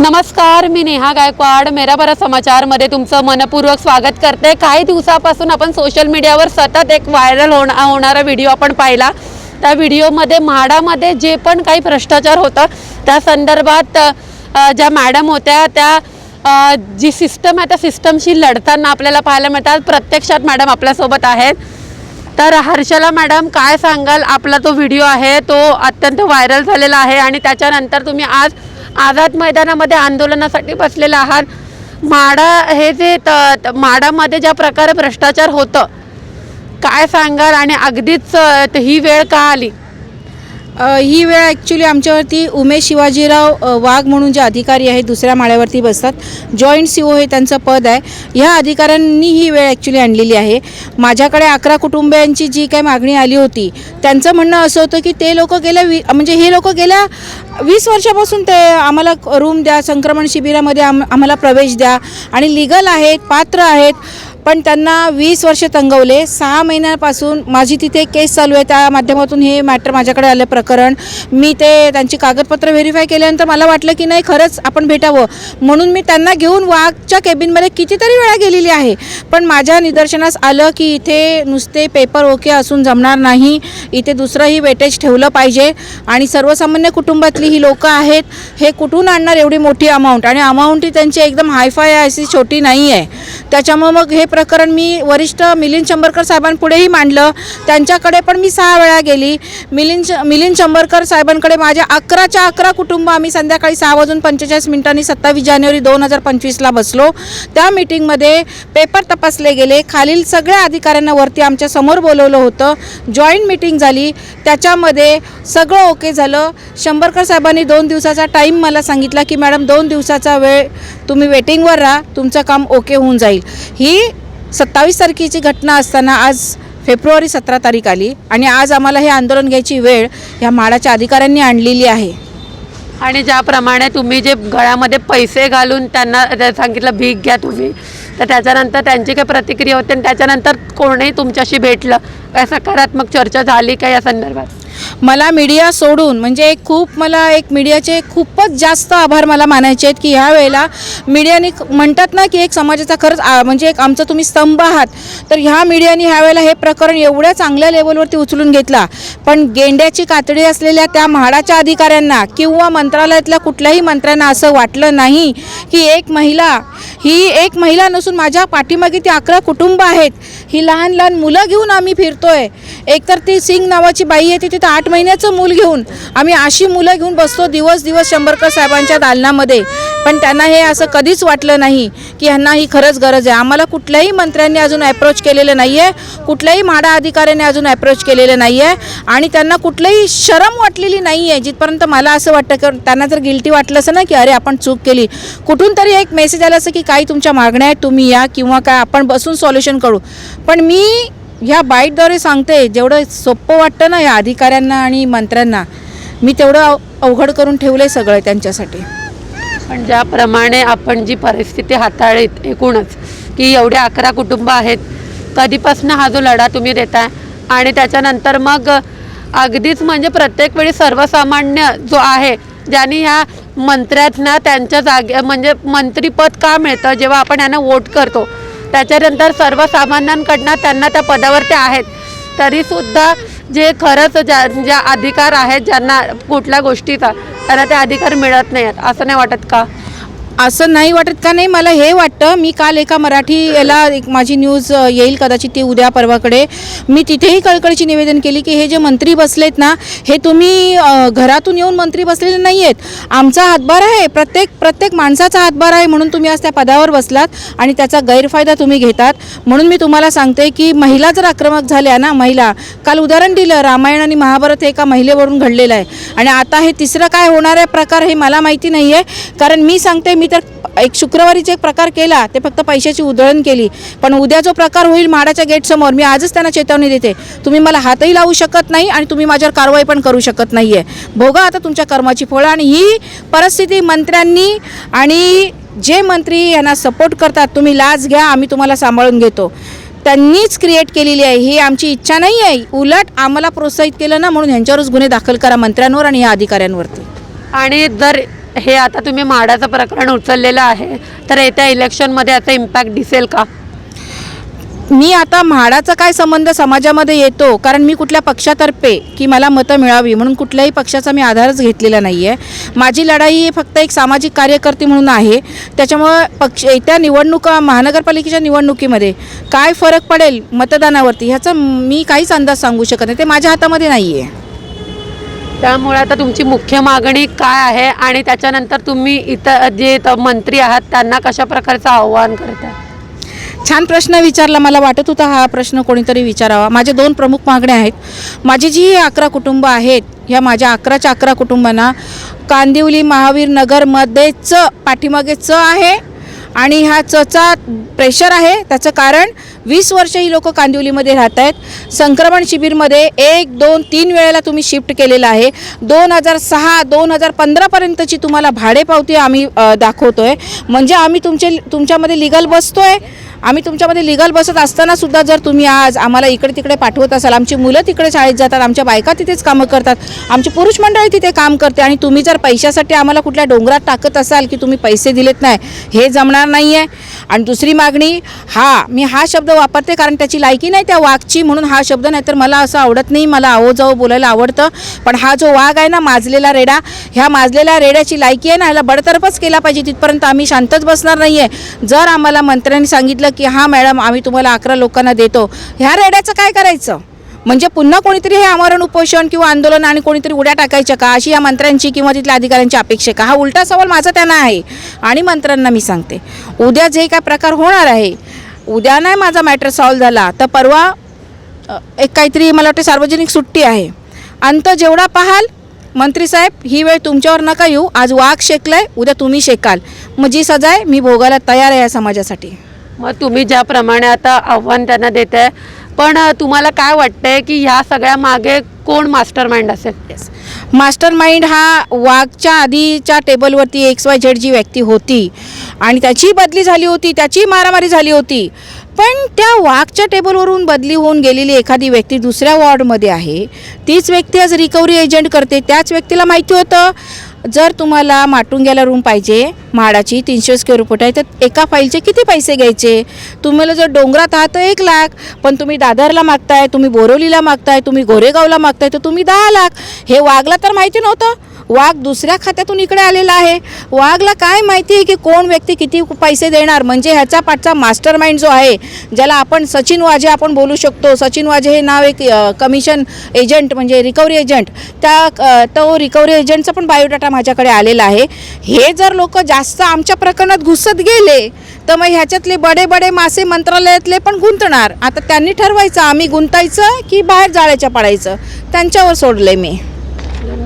नमस्कार मी नेहा गायकवाड. मेरा बरा समाचारमध्ये तुमचं मनपूर्वक स्वागत करते. काही दिवसापासून आपण सोशल मीडियावर सतत एक व्हायरल होणा होणारा व्हिडिओ आपण पाहिला. त्या व्हिडिओमध्ये म्हाडामध्ये जे पण काही भ्रष्टाचार होतं त्या संदर्भात ज्या मॅडम होत्या त्या जी सिस्टम आहे त्या सिस्टमशी लढताना आपल्याला पाहायला मिळतात. प्रत्यक्षात मॅडम आपल्यासोबत आहेत. तर हर्षला मॅडम काय सांगाल? आपला तो व्हिडिओ आहे तो अत्यंत व्हायरल झालेला आहे आणि त्याच्यानंतर तुम्ही आज आझाद मैदानामध्ये आंदोलनासाठी बसलेला आहात माडा हे जे त माडामध्ये ज्या प्रकारे भ्रष्टाचार होतं काय सांगाल? आणि अगदीच ही वेळ का आली? ही वेळ ॲक्च्युली आमच्यावरती उमेश शिवाजीराव वाघ म्हणून जे अधिकारी आहेत दुसऱ्या माळ्यावरती बसतात. जॉईंट सी ओ हे त्यांचं पद आहे. ह्या अधिकाऱ्यांनी ही वेळ ॲक्च्युली आणलेली आहे. माझ्याकडे अकरा कुटुंबियांची जी काही मागणी आली होती त्यांचं म्हणणं असं होतं की ते लोक गेल्या वी म्हणजे हे लोक गेल्या वीस वर्षापासून ते आम्हाला रूम द्या संक्रमण शिबिरामध्ये आम आम्हाला प्रवेश द्या. आणि लिगल आहेत पात्र आहेत. पण त्यांना वीस वर्ष तंगवले. सहा महिन्यापासून माझी तिथे केस चालू आहे. त्या माध्यमातून हे मॅटर माझ्याकडे आलं प्रकरण. मी ते त्यांची कागदपत्र व्हेरीफाय केल्यानंतर मला वाटलं की नाही खरंच आपण भेटावं. म्हणून मी त्यांना घेऊन वाघच्या केबिनमध्ये कितीतरी वेळा गेलेली आहे. पण माझ्या निदर्शनास आलं की इथे नुसते पेपर ओके असून जमणार नाही. इथे दुसरंही वेटेज ठेवलं पाहिजे. आणि सर्वसामान्य कुटुंबातली ही लोकं आहेत हे कुठून आणणार एवढी मोठी अमाऊंट आणि अमाऊंट ही त्यांची एकदम हायफाय आहे अशी छोटी नाही आहे त्याच्यामुळं मग हे प्रकरण मी वरिष्ठ मिलिंद शंभरकर साहेबांपुढेही मांडलं. त्यांच्याकडे पण मी सहा वेळा गेली. मिलिंद मिलिंद शंभरकर साहेबांकडे माझ्या अकराच्या अकरा कुटुंब आम्ही संध्याकाळी सहा वाजून पंचेचाळीस मिनिटांनी सत्तावीस जानेवारी दोन हजार पंचवीसला बसलो. त्या मीटिंगमध्ये पेपर तपासले गेले. खालील सगळ्या अधिकाऱ्यांना वरती आमच्यासमोर बोलवलं होतं. जॉईंट मीटिंग झाली. त्याच्यामध्ये सगळं ओके झालं. शंभरकर साहेबांनी दोन दिवसाचा टाईम मला सांगितला की मॅडम दोन दिवसाचा वेळ तुम्ही वेटिंगवर राहा. तुमचं काम ओके होऊन जाईल. ही सत्तावीस तारखेची घटना असताना आज फेब्रुवारी सतरा तारीख आली आणि आज आम्हाला हे आंदोलन घ्यायची वेळ ह्या माडाच्या अधिकाऱ्यांनी आणलेली आहे. आणि ज्याप्रमाणे तुम्ही जे गळ्यामध्ये पैसे घालून त्यांना सांगितलं भीक घ्या तुम्ही. तर त्याच्यानंतर त्यांची काय प्रतिक्रिया होते आणि त्याच्यानंतर कोणीही तुमच्याशी भेटलं. काय सकारात्मक चर्चा झाली का या संदर्भात? मला मीडिया सोडून म्हणजे एक खूप मला एक मीडियाचे खूपच जास्त आभार मला मानायचे आहेत की ह्या वेळेला मीडियाने म्हणतात ना की एक समाजाचा खरंच म्हणजे एक आमचा तुम्ही स्तंभ आहात. तर ह्या मीडियाने ह्या वेळेला हे प्रकरण एवढ्या चांगल्या लेवलवरती उचलून घेतला. पण गेंड्याची कातडी असलेल्या त्या म्हाडाच्या अधिकाऱ्यांना किंवा मंत्रालयातल्या कुठल्याही मंत्र्यांना असं वाटलं नाही की एक महिला ही एक महिला नसून माझ्या पाठीमागे ती अकरा कुटुंब आहेत. ही लहान लहान मुलं घेऊन आम्ही फिरतोय. एकतर ती सिंग नावाची बाई आहे ती तिथं आठ महिन्याचं मूल घेऊन आम्ही अशी मुलं घेऊन बसतो दिवस दिवस शंभरकर साहेबांच्या दालनामध्ये. पण त्यांना हे असं कधीच वाटलं नाही की ह्यांना ही खरंच गरज आहे. आम्हाला कुठल्याही मंत्र्यांनी अजून अप्रोच केलेलं नाही आहे कुठल्याही माडा अधिकाऱ्याने अजून अप्रोच केलेलं नाही आहे आणि त्यांना कुठलीही शरम वाटलेली नाही आहे जिथपर्यंत मला असं वाटतं की त्यांना जर गिल्टी वाटलं असं ना की अरे आपण चूक केली. कुठून तरी एक मेसेज आला असं की काही तुमच्या मागण्या आहेत तुम्ही या किंवा काय आपण बसून सॉल्युशन करू. पण मी ह्या बाईटद्वारे सांगते जेवढं सोपं वाटतं ना या अधिकाऱ्यांना आणि मंत्र्यांना मी तेवढं अवघड करून ठेवलं आहे सगळं त्यांच्यासाठी. पण ज्याप्रमाणे आपण जी परिस्थिती हाताळलीत एकूणच की एवढे अकरा कुटुंब आहेत कधीपासून हा जो लढा तुम्ही देताय आणि त्याच्यानंतर मग अगदीच म्हणजे प्रत्येक वेळी सर्वसामान्य जो आहे ज्यांनी ह्या मंत्र्यांना त्यांच्या जागे म्हणजे मंत्रीपद का मिळतं जेव्हा आपण यांना वोट करतो त्याच्यानंतर सर्वसामान्यांकडनं त्यांना त्या पदावरती आहेत तरीसुद्धा जे खरंच ज्या ज्या अधिकार आहेत ज्यांना कुठल्या गोष्टीचा त्यांना ते अधिकार मिळत नाही आहेत असं नाही वाटत का? असं नाही वाटत का? नाही मला हे वाटतं मी काल एका मराठी याला एक माझी न्यूज येईल कदाचित ती उद्या परवाकडे. मी तिथेही कळकळीची निवेदन केली की हे जे मंत्री बसलेत ना हे तुम्ही घरातून येऊन मंत्री बसलेले नाही आहेत आमचा हातभार आहे प्रत्येक प्रत्येक माणसाचा हातभार आहे म्हणून तुम्ही आज त्या पदावर बसलात आणि त्याचा गैरफायदा तुम्ही घेतात. म्हणून मी तुम्हाला सांगते की महिला जर आक्रमक झाल्या ना महिला काल उदाहरण दिलं रामायण आणि महाभारत हे एका महिलेवरून घडलेलं आहे. आणि आता हे तिसरं काय होणार आहे प्रकार हे मला माहिती नाही आहे कारण मी सांगते मी तर एक शुक्रवारीचे एक प्रकार केला ते फक्त पैशाची उधळण केली. पण उद्या जो प्रकार होईल माडाच्या गेटसमोर मी आजच त्यांना चेतावणी देते. तुम्ही मला हातही लावू शकत नाही आणि तुम्ही माझ्यावर कारवाई पण करू शकत नाही आहे भोगा आता तुमच्या कर्माची फळं आणि ही परिस्थिती मंत्र्यांनी आणि जे मंत्री यांना सपोर्ट करतात तुम्ही लाच घ्या आम्ही तुम्हाला सांभाळून घेतो. त्यांनीच क्रिएट केलेली आहे. ही आमची इच्छा नाही आहे. उलट आम्हाला प्रोत्साहित केलं ना म्हणून ह्यांच्यावरच गुन्हे दाखल करा मंत्र्यांवर आणि या अधिकाऱ्यांवरती. आणि दर हे आता तुम्ही म्हाडाचं प्रकरण उचललेलं आहे. तर येत्या इलेक्शनमध्ये याचा इम्पॅक्ट दिसेल का? मी आता म्हाडाचा काय संबंध समाजामध्ये येतो? कारण मी कुठल्या पक्षातर्फे की मला मतं मिळावी म्हणून कुठल्याही पक्षाचा मी आधारच घेतलेला नाही आहे माझी लढाई ही फक्त एक सामाजिक कार्यकर्ते म्हणून आहे. त्याच्यामुळं पक्ष येत्या निवडणुका महानगरपालिकेच्या निवडणुकीमध्ये काय फरक पडेल मतदानावरती ह्याचा मी काहीच अंदाज सांगू शकत नाही. ते माझ्या हातामध्ये नाही आहे त्यामुळे आता तुमची मुख्य मागणी काय आहे आणि त्याच्यानंतर तुम्ही इतर जे मंत्री आहात त्यांना कशा प्रकारचं आव्हान करता छान प्रश्न विचारला मला वाटत होता हा प्रश्न कोणीतरी विचारावा. माझे दोन प्रमुख मागण्या आहेत. माझी जी अकरा कुटुंब आहेत ह्या माझ्या अकराच्या अकरा कुटुंबांना कांदिवली महावीर नगरमध्ये च पाठीमागे च आहे आणि ह्या चचा प्रेशर आहे. त्याचं कारण वीस वर्ष ही लोक कांदिवलीमध्ये राहत आहेत संक्रमण शिबिरमध्ये एक दोन तीन वेळेला तुम्ही शिफ्ट केलेलं आहे. दोन हजार सहा दोन हजार पंधरापर्यंतची तुम्हाला भाडेपावती आम्ही दाखवतो आहे म्हणजे आम्ही तुमचे तुमच्यामध्ये लिगल बसतो आहे आम्ही तुमच्यामध्ये लिगल बसत असताना सुद्धा जर तुम्ही आज आम्हाला इकडे तिकडे पाठवत असाल आमची मुलं तिकडे शाळेत जातात आमच्या बायका तिथेच कामं करतात आमची पुरुष मंडळी तिथे काम करते आणि तुम्ही जर पैशासाठी आम्हाला कुठल्या डोंगरात टाकत असाल की तुम्ही पैसे दिलेत नाही हे जमणार नाही आहे आणि दुसरी मागणी हा मी हा शब्द वापरते कारण त्याची लायकी नाही त्या वाघची म्हणून हा शब्द नाही तर मला असं आवडत नाही मला आवो जाओ बोलायला आवडतं. पण हा जो वाघ आहे ना माजलेला रेडा ह्या माजलेल्या रेड्याची लायकी आहे ना ह्याला बडतर्फच केला पाहिजे. तिथपर्यंत आम्ही शांतच बसणार नाही आहे जर आम्हाला मंत्र्यांनी सांगितलं की हां मॅडम आम्ही तुम्हाला अकरा लोकांना देतो. ह्या रेड्याचं काय करायचं? म्हणजे पुन्हा कोणीतरी हे आमरण उपोषण किंवा आंदोलन आणि कोणीतरी उड्या टाकायच्या का? अशी या मंत्र्यांची किंवा तिथल्या अधिकाऱ्यांची अपेक्षा का? हा उलटा सवाल माझा त्यांना आहे. आणि मंत्र्यांना मी सांगते. उद्या जे काय प्रकार होणार आहे उद्या नाही माझा मॅटर सॉल्व झाला तर परवा एक काहीतरी मला वाटते सार्वजनिक सुट्टी आहे. अंत जेवढा पाहाल मंत्री साहेब ही वेळ तुमच्यावर नका येऊ. आज वाघ शेकलाय उद्या तुम्ही शेकाल. मग जी सजा आहे मी भोगायला तयार आहे या समाजासाठी. मग तुम्ही ज्याप्रमाणे आता आव्हान त्यांना देत आहे पण तुम्हाला काय वाटतंय की ह्या सगळ्या मागे कोण मास्टर माइंड असेल मास्टर माइंड हा वाघच्या आधीच्या टेबलवरती एक्स वाय झेड जी व्यक्ती होती. आणि त्याची बदली झाली होती त्याची मारामारी झाली होती. पण त्या वाघच्या टेबलवरून बदली होऊन गेलेली एखादी व्यक्ती दुसऱ्या वॉर्डमध्ये आहे. तीच व्यक्ती आज रिकव्हरी एजंट करते त्याच व्यक्तीला माहिती होतं. जर तुम्हाला माटुंग्याला रूम पाहिजे म्हाडाची तीनशे स्क्वेअर फूट आहे तर एका फाईलचे किती पैसे घ्यायचे? तुम्हाला जर डोंगरात आहात तर एक लाख. पण तुम्ही दादरला मागताय तुम्ही बोरोलीला मागताय तुम्ही गोरेगावला मागताय तर तुम्ही दहा लाख. हे वागला तर माहिती नव्हतं. वाघ दुसऱ्या खात्यातून इकडे आलेला आहे. वाघला काय माहिती आहे की कोण व्यक्ती किती पैसे देणार? म्हणजे ह्याचा पाठचा मास्टर माइंड जो आहे ज्याला आपण सचिन वाजे आपण बोलू शकतो. सचिन वाजे हे नाव एक कमिशन एजंट म्हणजे रिकव्हरी एजंट त्या तो रिकव्हरी एजंटचा पण बायोडाटा माझ्याकडे आलेला आहे. हे जर लोक जास्त आमच्या प्रकरणात घुसत गेले तर मग ह्याच्यातले बडे बडे मासे मंत्रालयातले पण गुंतणार. आता त्यांनी ठरवायचं आम्ही गुंतायचं की बाहेर जाळ्याच्या पाडायचं? त्यांच्यावर सोडलं मी.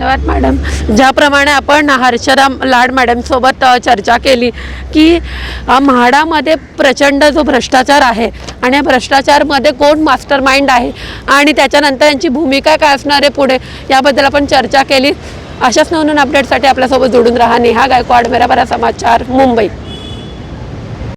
धन्यवाद मॅडम. ज्याप्रमाणे आपण हर्षराम लाड मॅडमसोबत चर्चा केली की म्हाडामध्ये प्रचंड जो भ्रष्टाचार आहे आणि या भ्रष्टाचारमध्ये कोण मास्टर माइंड आहे आणि त्याच्यानंतर यांची भूमिका काय असणार आहे पुढे याबद्दल आपण चर्चा केली. अशाच नवनवीन अपडेटसाठी आपल्यासोबत जोडून राहा. नेहा गायकवाड मेरा बरा समाचार मुंबई.